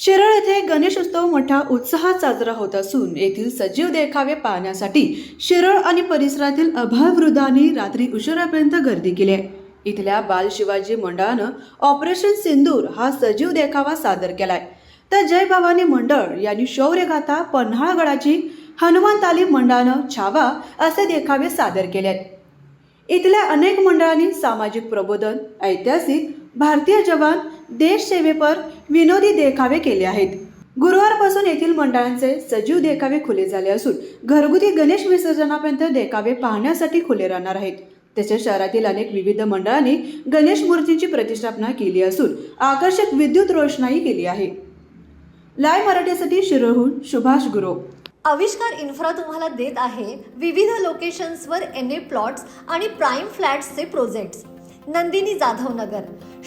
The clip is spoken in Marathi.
शिरळ येथे गणेशोत्सव मोठ्या उत्साहात साजरा होत असून येथील सजीव देखावे पाहण्यासाठी शिरळ आणि परिसरातील अभावृद्धांनी रात्री उशिरापर्यंत गर्दी केली आहे. इथल्या बाल शिवाजी मंडळानं ऑपरेशन सिंदूर हा सजीव देखावा सादर केलाय. तर जय भवानी मंडळ यांनी शौर्यगाथा पन्हाळगडाची हनुमान तालीम मंडळानं छावा असे देखावे सादर केले आहेत. इथल्या अनेक मंडळांनी सामाजिक प्रबोधन ऐतिहासिक भारतीय जवान देश सेवेपर विनोदी देखावे केले आहेत. गुरुवारपासून येथील मंडळांचे सजीव देखावे खुले झाले असून घरगुती गणेश विसर्जनापर्यंत देखावे पाहण्यासाठी खुले राहणार आहेत. तसेच शहरातील अनेक विविध मंडळांनी गणेश मूर्तींची प्रतिष्ठापना केली असून आकर्षक विद्युत रोषणाई केली आहे. लाय मराठीसाठी शिरोहून सुभाष गुरु. आविष्कार इन्फ्रा तुम्हाला देत आहे विविध लोकेशन्सवर एन ए प्लॉट्स आणि प्राईम फ्लॅट्सचे प्रोजेक्ट्स नंदिनी जाधव नगर